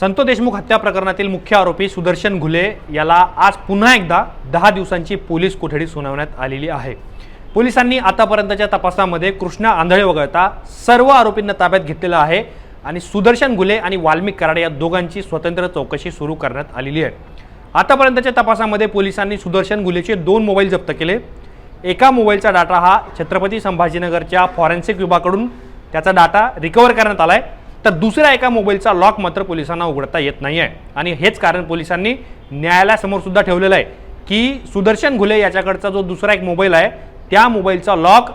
संतो देशमुख हत्या प्रकरणातील मुख्य आरोपी सुदर्शन घुले याला आज पुन्हा एकदा दहा दिवसांची पोलीस कोठडी सुनावण्यात आलेली आहे. पोलिसांनी आतापर्यंतच्या तपासामध्ये कृष्णा आंधळे वगळता सर्व आरोपींना ताब्यात घेतलेलं आहे आणि सुदर्शन घुले आणि वाल्मिक कराड या दोघांची स्वतंत्र चौकशी सुरू करण्यात आलेली आहे. आतापर्यंतच्या तपासामध्ये पोलिसांनी सुदर्शन घुलेचे दोन मोबाईल जप्त केले. एका मोबाईलचा डाटा हा छत्रपती संभाजीनगरच्या फॉरेन्सिक विभागाकडून त्याचा डाटा रिकवर करण्यात आला आहे तर दुसऱ्या एका मोबाईलचा लॉक मात्र पोलिसांना उघडता येत नाही आहे आणि हेच कारण पोलिसांनी न्यायालयासमोर सुद्धा ठेवलेलं आहे की सुदर्शन घुले याच्याकडचा जो दुसरा एक मोबाईल आहे त्या मोबाईलचा लॉक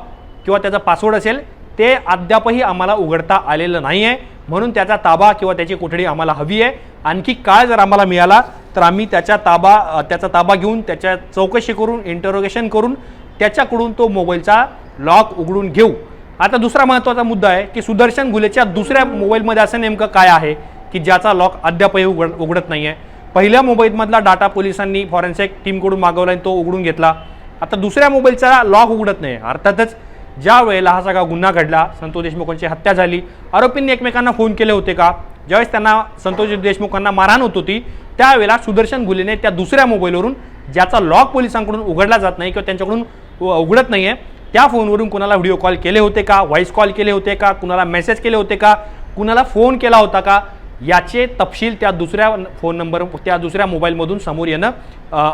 किंवा त्याचा पासवर्ड असेल ते अद्यापही आम्हाला उघडता आलेलं नाही आहे म्हणून त्याचा ताबा किंवा त्याची कोठडी आम्हाला हवी आहे. आणखी काळ जर आम्हाला मिळाला तर आम्ही त्याच्या ताबा त्याचा ताबा घेऊन त्याच्या चौकशी करून इंटरोगेशन करून त्याच्याकडून तो मोबाईलचा लॉक उघडून घेऊ. आता दुसरा महत्त्वाचा मुद्दा आहे की सुदर्शन घुलेच्या दुसऱ्या मोबाईलमध्ये असं नेमकं काय आहे की ज्याचा लॉक अद्यापही उघड उघडत नाही आहे पहिल्या मोबाईलमधला डाटा पोलिसांनी फॉरेन्सिक टीमकडून मागवला आणि तो उघडून घेतला. आता दुसऱ्या मोबाईलचा लॉक उघडत नाही. अर्थातच ज्या वेळेला हा सगळा गुन्हा घडला संतोष देशमुखांची हत्या झाली. आरोपींनी एकमेकांना फोन केले होते का? ज्यावेळेस त्यांना संतोष देशमुखांना मारहाण होत होती त्यावेळेला सुदर्शन घुलेने त्या दुसऱ्या मोबाईलवरून ज्याचा लॉक पोलिसांकडून उघडला जात नाही किंवा त्यांच्याकडून उघडत नाही आहे त्या फोनवरून कुणाला व्हिडिओ कॉल केले होते का? व्हॉइस कॉल केले होते का? कुणाला मेसेज केले होते का? कुणाला फोन केला होता का? याचे तपशील त्या दुसऱ्या फोन नंबर त्या दुसऱ्या मोबाईलमधून समोर येणं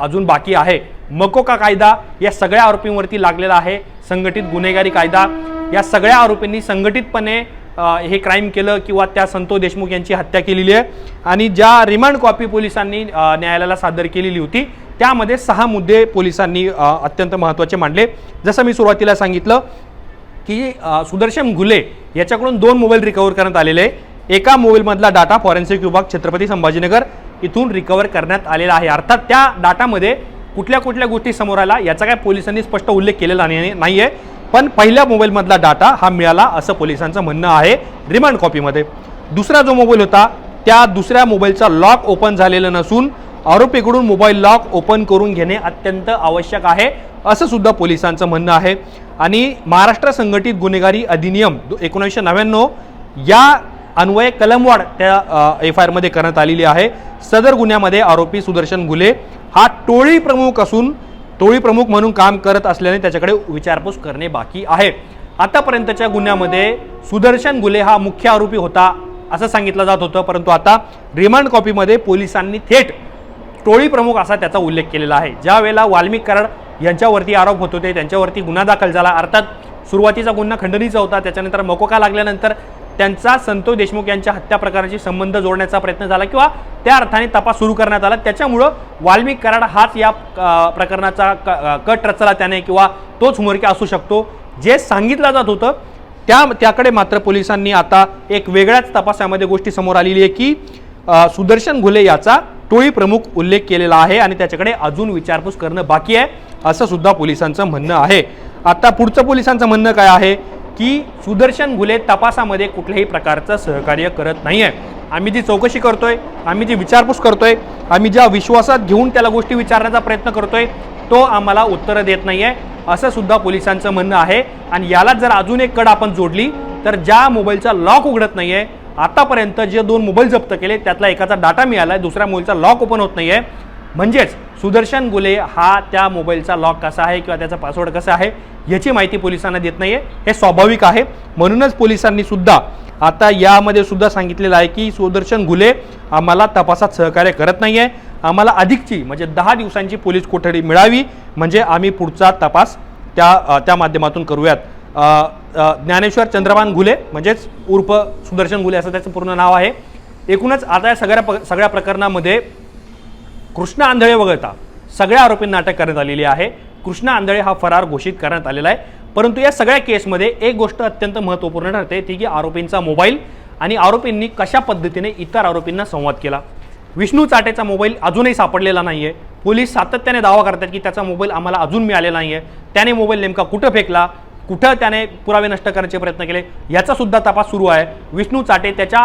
अजून बाकी आहे. मकोका कायदा या सगळ्या आरोपींवरती लागलेला आहे. संघटित गुन्हेगारी कायदा. या सगळ्या आरोपींनी संघटितपणे हे क्राईम केलं किंवा त्या संतोष देशमुख यांची हत्या केलेली आहे. आणि ज्या रिमांड कॉपी पोलिसांनी न्यायालयाला सादर केलेली होती त्यामध्ये सहा मुद्दे पोलिसांनी अत्यंत महत्त्वाचे मांडले. जसं मी सुरुवातीला सांगितलं की सुदर्शन घुले याच्याकडून दोन मोबाईल रिकवर करण्यात आलेले आहे. एका मोबाईलमधला डाटा फॉरेन्सिक विभाग छत्रपती संभाजीनगर इथून रिकवर करण्यात आलेला आहे. अर्थात त्या डाटामध्ये कुठल्या कुठल्या गोष्टी समोर आल्या याचा काय पोलिसांनी स्पष्ट उल्लेख केलेला नाही नाही आहे पण पहिल्या मोबाईलमधला डाटा हा मिळाला असं पोलिसांचं म्हणणं आहे रिमांड कॉपीमध्ये. दुसरा जो मोबाईल होता त्या दुसऱ्या मोबाईलचा लॉक ओपन झालेलं नसून आरोपीकडून मोबाईल लॉक ओपन करून घेणे अत्यंत आवश्यक आहे असं सुद्धा पोलिसांचं म्हणणं आहे. आणि महाराष्ट्र संघटित गुन्हेगारी अधिनियम एकोणीसशे नव्याण्णव या अन्वये कलमवाढ त्या एफ आय आरमध्ये करण्यात आलेली आहे. सदर गुन्ह्यामध्ये आरोपी सुदर्शन गुले हा टोळी प्रमुख असून टोळी प्रमुख म्हणून काम करत असल्याने त्याच्याकडे विचारपूस करणे बाकी आहे. आतापर्यंतच्या गुन्ह्यामध्ये सुदर्शन गुले हा मुख्य आरोपी होता असं सांगितलं जात होतं परंतु आता रिमांड कॉपीमध्ये पोलिसांनी थेट टोळी प्रमुख असा त्याचा उल्लेख केलेला आहे. ज्या वेळेला वाल्मिक कराड यांच्यावरती आरोप होत होते त्यांच्यावरती गुन्हा दाखल झाला. अर्थात सुरुवातीचा गुन्हा खंडणीचा होता. त्याच्यानंतर मकोका लागल्यानंतर त्यांचा संतोष देशमुख यांच्या हत्या प्रकाराशी संबंध जोडण्याचा प्रयत्न झाला किंवा त्या अर्थाने तपास सुरू करण्यात आला. त्याच्यामुळं वाल्मिक कराड हाच या प्रकरणाचा क- कट रचला त्याने किंवा तोच मुरक्या असू शकतो. जे सांगितलं जात होतं त्या त्याकडे मात्र पोलिसांनी आता एक वेगळ्याच तपासामध्ये गोष्टी समोर आलेली आहे की सुदर्शन घुले याचा टोळी प्रमुख उल्लेख केलेला आहे आणि त्याच्याकडे अजून विचारपूस करणं बाकी आहे असं सुद्धा पोलिसांचं म्हणणं आहे. आता पुढचं पोलिसांचं म्हणणं काय आहे? की सुदर्शन घुले तपासामध्ये कुठल्याही प्रकारचं सहकार्य करत नाही आहे आम्ही जी चौकशी करतोय आम्ही जी विचारपूस करतोय आम्ही ज्या विश्वासात घेऊन त्याला गोष्टी विचारण्याचा प्रयत्न करतोय तो आम्हाला उत्तरं देत नाही आहे असं सुद्धा पोलिसांचं म्हणणं आहे. आणि याला जर अजून एक कड आपण जोडली तर ज्या मोबाईलचा लॉक उघडत नाही आहे आतापर्यंत जे दोन मोबाईल जप्त केले त्यातला एकाचा डाटा मिळाला आहे दुसऱ्या मोबाईलचा लॉक ओपन होत नाही आहे म्हणजेच सुदर्शन गुले हा त्या मोबाईलचा लॉक कसा आहे किंवा त्याचा पासवर्ड कसा आहे याची माहिती पोलिसांना देत नाही आहे हे स्वाभाविक आहे. म्हणूनच पोलिसांनी सुद्धा आता यामध्ये सुद्धा सांगितलेलं आहे की सुदर्शन गुले आम्हाला तपासात सहकार्य करत नाही आहे आम्हाला अधिकची म्हणजे दहा दिवसांची पोलीस कोठडी मिळावी म्हणजे आम्ही पुढचा तपास त्या त्या माध्यमातून करूयात. ज्ञानेश्वर चंद्रभान घुले म्हणजेच उर्फ सुदर्शन घुले असं त्याचं पूर्ण नाव आहे. एकूणच आता या सगळ्या प- सगळ्या प्रकरणामध्ये कृष्ण आंधळे वगळता सगळ्या आरोपींना अटक करण्यात आलेली आहे. कृष्ण आंधळे हा फरार घोषित करण्यात आलेला आहे. परंतु या सगळ्या केसमध्ये एक गोष्ट अत्यंत महत्त्वपूर्ण ठरते ती की आरोपींचा मोबाईल आणि आरोपींनी कशा पद्धतीने इतर आरोपींना संवाद केला. विष्णू चाटेचा मोबाईल अजूनही सापडलेला नाही आहे पोलीस सातत्याने दावा करतात की त्याचा मोबाईल आम्हाला अजून मिळालेला नाही आहे त्याने मोबाईल नेमका कुठं फेकला? कुठं त्याने पुरावे नष्ट करण्याचे प्रयत्न केले याचा सुद्धा तपास सुरू आहे. विष्णू चाटे त्याच्या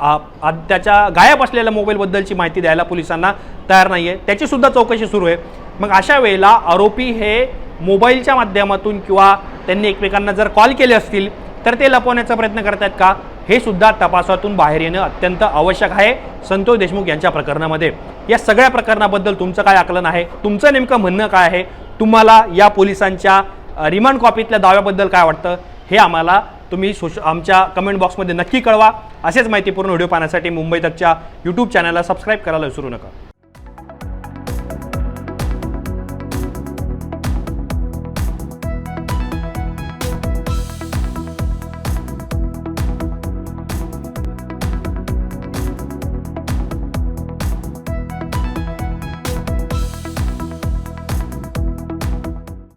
आ- त्याच्या गायब असलेल्या मोबाईलबद्दलची माहिती द्यायला पोलिसांना तयार नाही आहे त्याचीसुद्धा चौकशी सुरू आहे. मग अशा वेळेला आरोपी हे मोबाईलच्या माध्यमातून किंवा त्यांनी एकमेकांना जर कॉल केले असतील तर ते लपवण्याचा प्रयत्न करतायत का? हे सुद्धा तपासातून बाहेर येणं अत्यंत आवश्यक आहे. संतोष देशमुख यांच्या प्रकरणामध्ये. या सगळ्या प्रकरणाबद्दल तुमचं काय आकलन आहे? तुमचं नेमकं म्हणणं काय आहे? तुम्हाला या पोलिसांच्या रिमांड कॉपीतल्या दाव्याबद्दल काय वाटतं हे आम्हाला तुम्ही सोश आमच्या कमेंट बॉक्समध्ये नक्की कळवा. असेच माहितीपूर्ण व्हिडिओ पाहण्यासाठी मुंबई तकच्या यूट्यूब चॅनलला सबस्क्राईब करायला विसरू नका.